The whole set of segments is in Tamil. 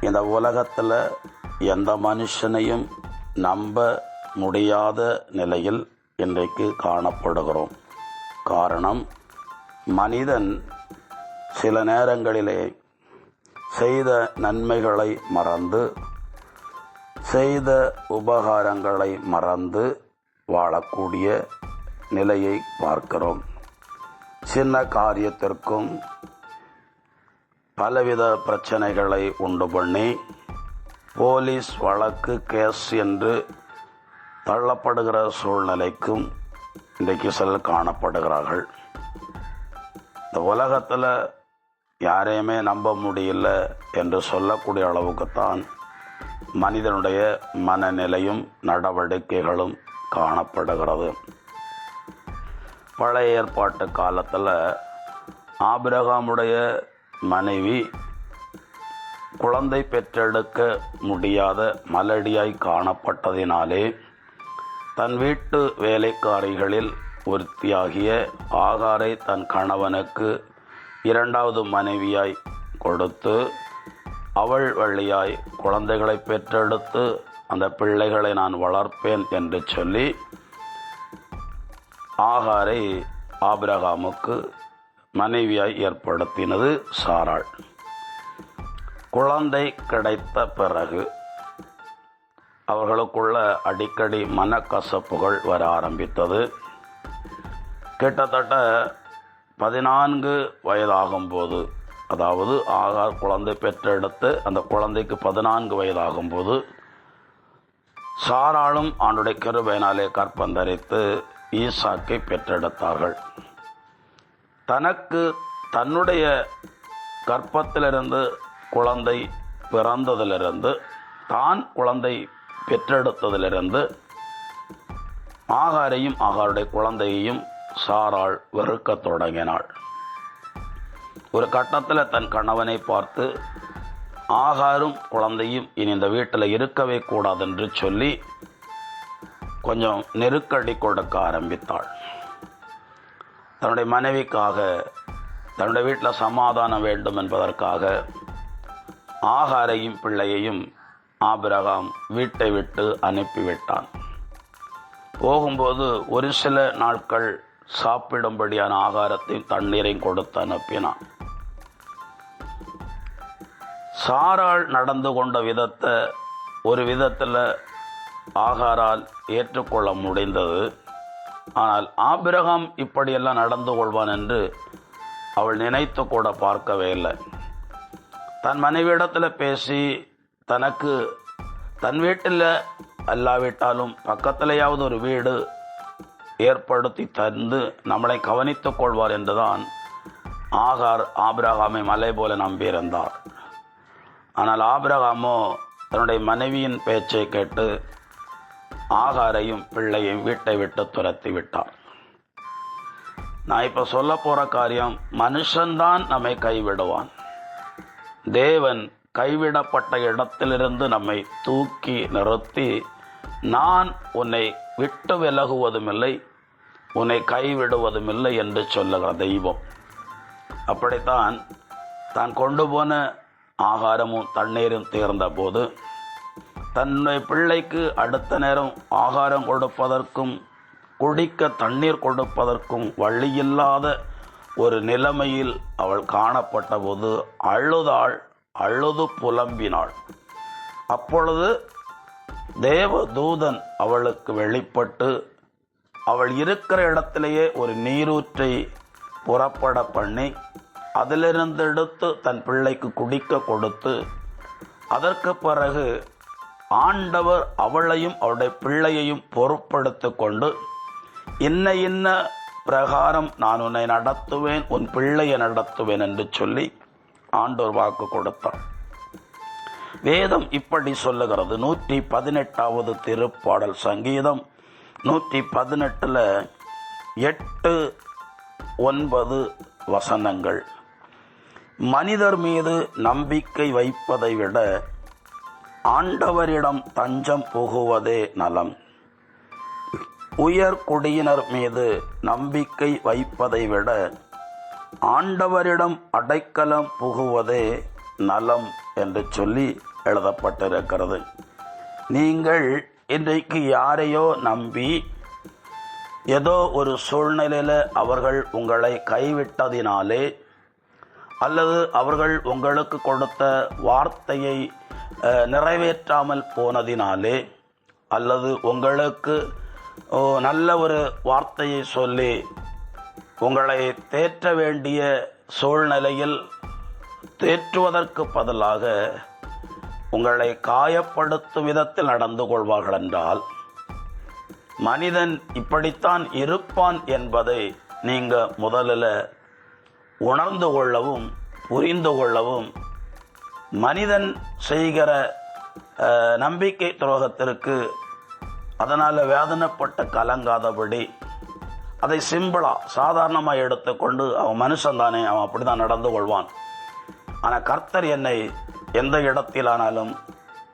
இந்த உலகத்தில் எந்த மனுஷனையும் நம்ப முடியாத நிலையில் இன்றைக்கு காணப்படுகிறோம். காரணம் மனிதன் சில நேரங்களிலே செய்த நன்மைகளை மறந்து செய்த உபகாரங்களை மறந்து வாழக்கூடிய நிலையை பார்க்கிறோம். சின்ன காரியத்திற்கும் பலவித பிரச்சனைகளை உண்டு பண்ணி போலீஸ் வழக்கு கேஸ் என்று தள்ளப்படுகிற சூழ்நிலைக்கும் இன்றைக்கு சிலர் காணப்படுகிறார்கள். இந்த உலகத்தில் யாரையுமே நம்ப முடியல என்று சொல்லக்கூடிய அளவுக்குத்தான் மனிதனுடைய மனநிலையும் நடவடிக்கைகளும் காணப்படுகிறது. பழைய ஏற்பாட்டு காலத்தில் ஆபிரகாமுடைய மனைவி குழந்தை பெற்றெடுக்க முடியாத மலடியாய் காணப்பட்டதினாலே தன் வீட்டு வேலைக்காரிகளில் ஒருத்தியாகிய ஆகாரை தன் கணவனுக்கு இரண்டாவது மனைவியாய் கொடுத்து அவள் வழியாய் குழந்தைகளை பெற்றெடுத்து அந்த பிள்ளைகளை நான் வளர்ப்பேன் என்று சொல்லி ஆகாரை ஆபிரகாமுக்கு மனைவியாய் ஏற்படுத்தினது சாராள். குழந்தை கிடைத்த பிறகு அவர்களுக்குள்ள அடிக்கடி மனக்கசப்புகள் வர ஆரம்பித்தது. கிட்டத்தட்ட பதினான்கு வயதாகும்போது அதாவது ஆகார் குழந்தை பெற்றெடுத்து அந்த குழந்தைக்கு பதினான்கு வயதாகும்போது சாராளும் ஆண்டுடைய கிருபையினாலே கற்பந்தரித்து ஈசாக்கை பெற்றெடுத்தார்கள். தனக்கு தன்னுடைய கற்பத்திலிருந்து குழந்தை பிறந்ததிலிருந்து தான் குழந்தை பெற்றெடுத்ததிலிருந்து ஆகாரையும் ஆகாருடைய குழந்தையையும் சாராள் வெறுக்கத் தொடங்கினாள். ஒரு கட்டத்தில் தன் கணவனை பார்த்து ஆகாரும் குழந்தையும் இனி இந்த வீட்டில் இருக்கவே கூடாதென்று சொல்லி கொஞ்சம் நெருக்கடி கொடுக்க ஆரம்பித்தாள். தன்னுடைய மனைவிக்காக தன்னுடைய வீட்டில் சமாதானம் வேண்டும் என்பதற்காக ஆகாரையும் பிள்ளையையும் ஆபிரகாம் வீட்டை விட்டு அனுப்பிவிட்டான். போகும்போது ஒரு சில நாட்கள் சாப்பிடும்படியான ஆகாரத்தையும் தண்ணீரையும் கொடுத்து அனுப்பினான். சாரால் நடந்து கொண்ட விதத்தை ஒரு விதத்தில் ஆகாரால் ஏற்றுக்கொள்ள முடிந்தது. ஆனால் ஆபிரகாம் இப்படியெல்லாம் நடந்து கொள்வான் என்று அவள் நினைத்து கூட பார்க்கவே இல்லை. தன் மனைவியிடத்தில் பேசி தனக்கு தன் வீட்டில் அல்லாவிட்டாலும் பக்கத்திலேயாவது ஒரு வீடு ஏற்படுத்தி தந்து நம்மளை கவனித்துக் கொள்வார் என்றுதான் ஆகார் ஆபிரகாமை மலை போல நம்பியிருந்தார். ஆனால் ஆபிரகாமோ தன்னுடைய மனைவியின் பேச்சை கேட்டு ஆகாரையும் பிள்ளையும் வீட்டை விட்டு துரத்தி விட்டார் நான் இப்போ சொல்ல போகிற காரியம் மனுஷன்தான் நம்மை கைவிடுவான். தேவன் கைவிடப்பட்ட இடத்திலிருந்து நம்மை தூக்கி நிறுத்தி நான் உன்னை விட்டு விலகுவதுமில்லை உன்னை கைவிடுவதுமில்லை என்று சொல்லுகிற தெய்வம். அப்படித்தான் தான் கொண்டு போன ஆகாரமும் தண்ணீரும் தீர்ந்த போது தன்னுடைய பிள்ளைக்கு அடுத்த நேரம் ஆகாரம் கொடுப்பதற்கும் குடிக்க தண்ணீர் கொடுப்பதற்கும் வழியில்லாத ஒரு நிலைமையில் அவள் காணப்பட்ட போது அழுதாள் அழுது புலம்பினாள். அப்பொழுது தேவ தூதன் அவளுக்கு வெளிப்பட்டு அவள் இருக்கிற இடத்திலேயே ஒரு நீரூற்றை புறப்பட பண்ணி அதிலிருந்து எடுத்து தன் பிள்ளைக்கு குடிக்க கொடுத்து அதற்கு பிறகு ஆண்டவர் அவளையும் அவளுடைய பிள்ளையையும் பொறுப்படுத்தி கொண்டு இன்ன இன்ன பிரகாரம் நான் உன்னை நடத்துவேன் உன் பிள்ளையை நடத்துவேன் என்று சொல்லி ஆண்டோர் வாக்கு கொடுத்தார். வேதம் இப்படி சொல்லுகிறது. நூற்றி பதினெட்டாவது திருப்பாடல் சங்கீதம். நூற்றி பதினெட்டில் எட்டு ஒன்பது வசனங்கள். மனிதர் மீது நம்பிக்கை வைப்பதை விட ஆண்டவரிடம் தஞ்சம் புகுவதே நலம். உயர் குடியினர் மீது நம்பிக்கை வைப்பதை விட ஆண்டவரிடம் அடைக்கலம் புகுவதே நலம் என்று சொல்லி எழுதப்பட்டிருக்கிறது. நீங்கள் இன்றைக்கு யாரையோ நம்பி ஏதோ ஒரு சூழ்நிலையில் அவர்கள் உங்களை கைவிட்டதினாலே அல்லது அவர்கள் உங்களுக்கு கொடுத்த வார்த்தையை நிறைவேற்றாமல் போனதினாலே அல்லது உங்களுக்கு நல்ல ஒரு வார்த்தையை சொல்லி உங்களை தேற்ற வேண்டிய சூழ்நிலையில் தேற்றுவதற்கு பதிலாக உங்களை காயப்படுத்தும் விதத்தில் நடந்து கொள்வார்கள் என்றால் மனிதன் இப்படித்தான் இருப்பான் என்பதை நீங்கள் முதலில் உணர்ந்து கொள்ளவும் புரிந்து கொள்ளவும் மனிதன் செய்கிற நம்பிக்கை துரோகத்திற்கு அதனால் வேதனைப்பட்டு கலங்காதபடி அதை சிம்பிளாக சாதாரணமாக எடுத்துக்கொண்டு அவன் மனுஷன் தானே அவன் அப்படி தான் நடந்து கொள்வான். ஆனால் கர்த்தர் என்னை எந்த இடத்திலானாலும்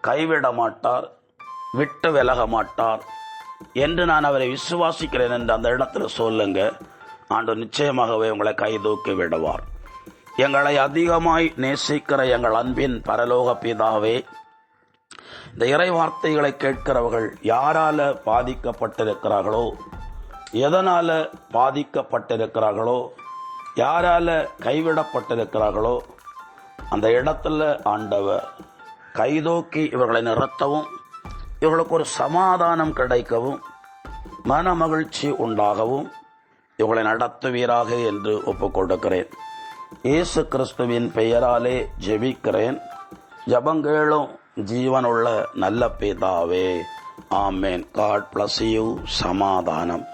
கைவிட மாட்டார் விட்டு விலக மாட்டார் என்று நான் அவரை விசுவாசிக்கிறேன் என்று அந்த இடத்துல சொல்லுங்க. ஆண்டு நிச்சயமாகவே உங்களை கை தூக்கி விடுவார். எங்களை அதிகமாய் நேசிக்கிற எங்கள் அன்பின் பரலோக பிதாவே இந்த இறை வார்த்தைகளை கேட்கிறவர்கள் யாரால பாதிக்கப்பட்டிருக்கிறார்களோ எதனால பாதிக்கப்பட்டிருக்கிறார்களோ யாரால கைவிடப்பட்டிருக்கிறார்களோ அந்த இடத்துல ஆண்டவர் கைதோக்கி இவர்களை நிறுத்தவும் இவர்களுக்கு ஒரு சமாதானம் கிடைக்கவும் மன மகிழ்ச்சி உண்டாகவும் இவர்களை நடத்துவீராக என்று ஒப்புக்கொடுக்கிறேன். இயேசு கிறிஸ்துவின் பெயராலே ஜெபிக்கிறேன். ஜபங்கேளும் ஜீவனுள்ள நல்ல பிதாவே. ஆமேன். காட் பிளஸ் யூ சமாதானம்.